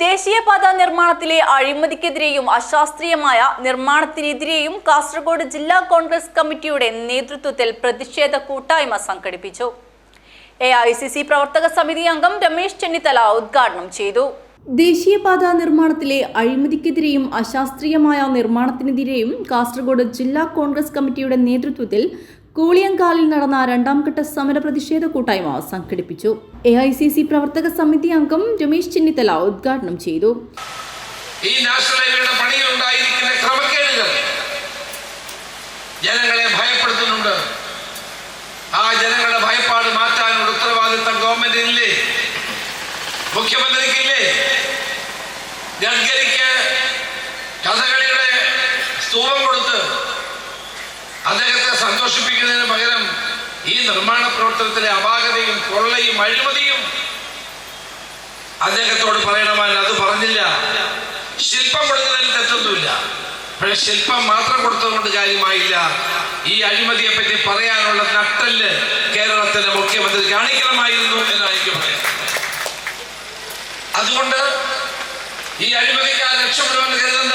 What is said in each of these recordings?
ദേശീയപാത നിർമ്മാണത്തിലെ അഴിമതിക്കെതിരെയും അശാസ്ത്രീയമായ നിർമ്മാണത്തിനെതിരെയും കാസർഗോഡ് ജില്ലാ കോൺഗ്രസ് കമ്മിറ്റിയുടെ നേതൃത്വത്തിൽ പ്രതിഷേധ കൂട്ടായ്മ സംഘടിപ്പിച്ചു. എ പ്രവർത്തക സമിതി അംഗം രമേശ് ചെന്നിത്തല ഉദ്ഘാടനം ചെയ്തു. ദേശീയപാത നിർമ്മാണത്തിലെ അഴിമതിക്കെതിരെയും അശാസ്ത്രീയമായ നിർമ്മാണത്തിനെതിരെയും കാസർഗോഡ് ജില്ലാ കോൺഗ്രസ് കമ്മിറ്റിയുടെ നേതൃത്വത്തിൽ കൂളിയങ്കാലിൽ നടന്ന രണ്ടാം ഘട്ട സമര പ്രതിഷേധ കൂട്ടായ്മ സംഘടിപ്പിച്ചു. എ ഐ സി സി പ്രവർത്തക സമിതി അംഗം രമേശ് ചെന്നിത്തല ഉദ്ഘാടനം ചെയ്തു. ഈ നാഷണൽ ഹൈവേയുടെ പണിയിൽ ഉണ്ടായിരിക്കുന്ന ക്രമക്കേടുകൾ ജനങ്ങളെ ഭയപ്പെടുത്തുന്നുണ്ട്. ആ ജനങ്ങളുടെ ഭയപ്പാട് മാറ്റാനുള്ള ഉത്തരവാദിത്തം ഗവൺമെന്റിനില്ലേ? മുഖ്യമന്ത്രിക്കില്ലേ അദ്ദേഹത്തെ സന്തോഷിപ്പിക്കുന്നതിന് പകരം ഈ നിർമ്മാണ പ്രവർത്തനത്തിലെ അപാകതയും കൊള്ളയും അഴിമതിയും അദ്ദേഹത്തോട് പറയണമാൻ അത് പറഞ്ഞില്ല. ശില്പം കൊടുക്കുന്നതിൽ തെറ്റൊന്നുമില്ല. പക്ഷെ ശില്പം മാത്രം കൊടുത്തതുകൊണ്ട് കാര്യമായില്ല. ഈ അഴിമതിയെ പറ്റി പറയാനുള്ള നട്ടൽ കേരളത്തിലെ മുഖ്യമന്ത്രി കാണിക്കണമായിരുന്നു പറയാം അതുകൊണ്ട് ഈ അഴിമതിക്കാർ രക്ഷപ്പെടുമെന്ന് കരുതണ്ട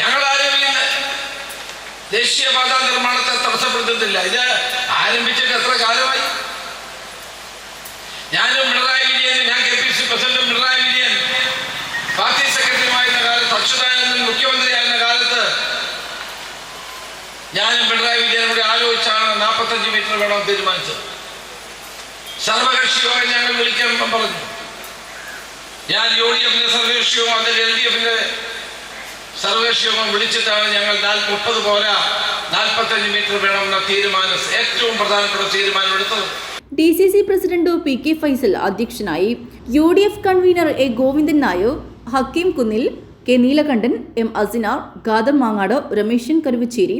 ഞങ്ങളാരും ഈ ദേശീയപാത നിർമ്മാണത്തെ തടസ്സപ്പെടുത്തുന്നില്ല. ഇത് ആരംഭിച്ചിട്ട് എത്ര കാലമായി? ഞാനും പിണറായി വിജയൻ ഞാൻ കെ പി സി പ്രസിഡന്റും പിണറായി വിജയൻ പാർട്ടി സെക്രട്ടറിയുമായിരുന്ന കാലത്ത് അച്യുതാനന്ദൻ മുഖ്യമന്ത്രിയായിരുന്ന കാലത്ത് ഞാനും പിണറായി വിജയനും കൂടി ആലോചിച്ചാണ് നാൽപ്പത്തഞ്ച് മീറ്റർ വേണം തീരുമാനിച്ചത്. സർവകക്ഷി ഞങ്ങൾ വിളിക്കാൻ പറഞ്ഞു. ഞാൻ യു ഡി എഫിന്റെ സർവകക്ഷി യോഗം അതിൽ എൽ ഡി എഫിന്റെ യോഗം വിളിച്ചിട്ടാണ് ഞങ്ങൾ മുപ്പത് പോരാ നാൽപ്പത്തഞ്ച് മീറ്റർ വേണമെന്ന തീരുമാനം ഏറ്റവും പ്രധാനപ്പെട്ട തീരുമാനം എടുത്തത്. D C C president P K Faisal അധ്യക്ഷനായി U D F convener A Govindan Nair Hakeem Kunnil K Neelakantan M Asinar Gadar Mangad Rameshan Karuvacheri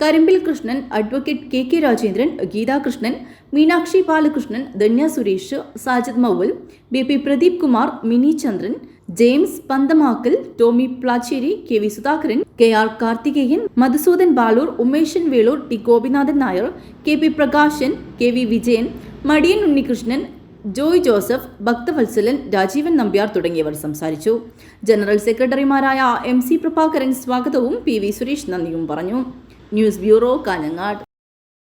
Karimbil Krishnan advocate K K Rajendran Geethakrishnan Meenakshi Balakrishnan Dhanya Suresh Sajid Mouval B P Pradeep Kumar Mini Chandran James Panthamakkal Tommy Plachery K V Sudhakaran K R Karthikeyan Madhusudan Balur Umeshan Velur T Gopinathan Nair K P Prakashan K V Vijayan Madiyan Unnikrishnan Joy Joseph Bhakthavatsalan Rajeevan Nambiar തുടങ്ങിയവർ സംസാരിച്ചു. General സെക്രട്ടറിമാരായ M C Prabhakaran സ്വാഗതവും P V Suresh നന്ദിയും പറഞ്ഞു. News bureau Kanhangad.